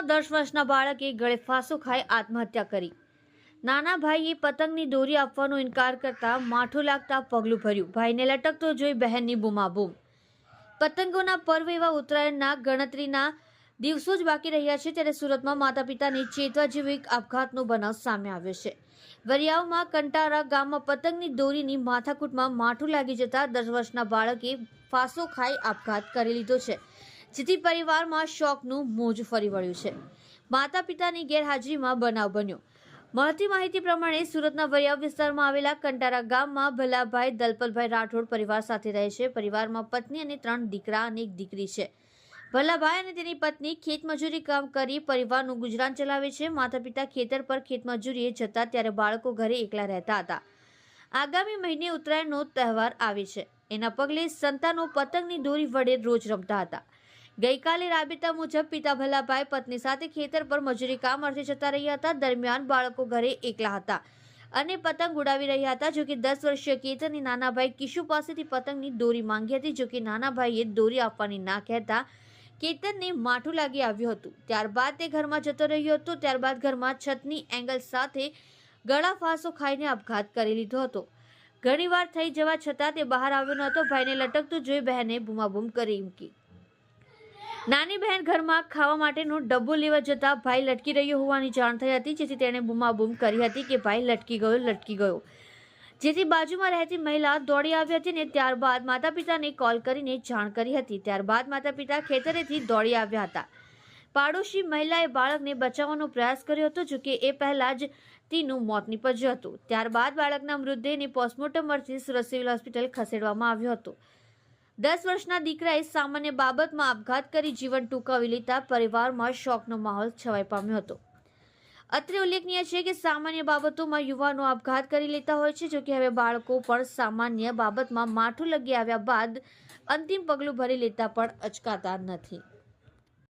દસ વર્ષના બાળકે ગળે ફાંસો ખાઈ આત્મહત્યા કરી. નાના ભાઈએ પતંગની દોરી આપવાનો ઇનકાર કરતા માઠું લાગતા પગલું ભર્યું. ભાઈને લટકતો જોઈ બહેનની બૂમાબૂમ. પતંગોના પર્વ એવા ઉત્તરાયણના ગણતરીના દિવસો જ બાકી રહ્યા છે ત્યારે સુરતમાં માતા પિતાની ચેતવા જેવો એક આપઘાતનો બનાવ સામે આવ્યો છે. વરિયાવમાં કંટારા ગામમાં પતંગની દોરીની માથાકૂટમાં માઠું લાગી જતા દસ વર્ષના બાળકે ફાંસો ખાઈ આપઘાત કરી લીધો છે. જેથી પરિવારમાં શોકનું મોજ ફરી વળ્યું છે. માતા પિતાની ગેરહાજરીમાં બનાવ બન્યો. મળતી માહિતી પ્રમાણે સુરતના વરિયા વિસ્તારમાં આવેલા કંટારા ગામમાં ભલાભાઈ, દલપતભાઈ રાઠોડ પરિવાર સાથે રહે છે. પરિવારમાં પત્ની અને ત્રણ દીકરા અને એક દીકરી છે. ભલાભાઈ અને તેની પત્ની ખેતમજૂરી કામ કરી પરિવારનું ગુજરાન ચલાવે છે. માતા પિતા ખેતર પર ખેતમજૂરીએ જતા ત્યારે બાળકો ઘરે એકલા રહેતા હતા. આગામી મહિને ઉત્તરાયણનો તહેવાર આવે છે. એના પગલે સંતાનો પતંગની દોરી વડે રોજ રમતા હતા. ગઈકાલે રાબેતા મુજબ પિતા ભલાભાઈ પત્ની સાથે ખેતર પર મજૂરી કામ અર્થે જતા રહ્યા હતા. દરમિયાન બાળકો ઘરે એકલા હતા અને પતંગ ઉડાવી રહ્યા હતા, જોકે દસ વર્ષીય કેતનની નાના ભાઈ કિશુ પાસેથી પતંગની દોરી માંગી હતી જો કે નાના ભાઈએ દોરી આપવાની ના કહેતા કેતનને માઠું લાગી આવ્યું હતું. ત્યારબાદ તે ઘરમાં જતો રહ્યો હતો, ત્યારબાદ ઘરમાં છતની એંગલ સાથે ગળા ફાંસો ખાઈને આપઘાત કરી લીધો હતો. ઘણીવાર થઈ જવા છતાં તે બહાર આવ્યો ન હતો ભાઈને લટકતું જોઈ બહેને બૂમાબૂમ કરી મૂકી. નાની બહેન ઘરમાં ખાવા માટેનો ડબ્બો લેવા જતા ભાઈ લટકી રહ્યો હોવાની જાણ થઈ હતી, જેથી તેણે બૂમાબૂમ કરી હતી કે ભાઈ લટકી ગયો લટકી ગયો. જેથી બાજુમાં રહેતી મહિલા દોડી આવી હતી ને ત્યારબાદ માતા પિતાને કોલ કરીને જાણ કરી હતી. ત્યારબાદ માતા પિતા ખેતરેથી દોડી આવ્યા હતા. પાડોશી મહિલાએ બાળકને બચાવવાનો પ્રયાસ કર્યો હતો, જોકે એ પહેલાં જ તેનું મોત નીપજ્યું હતું. ત્યારબાદ બાળકના મૃતદેહને પોસ્ટમોર્ટમ અર્થે સુરત સિવિલ હોસ્પિટલ ખસેડવામાં આવ્યો હતો. દસ વર્ષના દીકરાએ સામાન્ય બાબતમાં આપઘાત કરી જીવન ટૂંકાવી લેતા પરિવારમાં શોકનો માહોલ છવાઈ પામ્યો હતો. અત્રે ઉલ્લેખનીય છે કે સામાન્ય બાબતોમાં યુવાનો આપઘાત કરી લેતા હોય છે જોકે હવે બાળકો પણ સામાન્ય બાબતમાં માઠું લગી આવ્યા બાદ અંતિમ પગલું ભરી લેતા પણ અચકાતા નથી.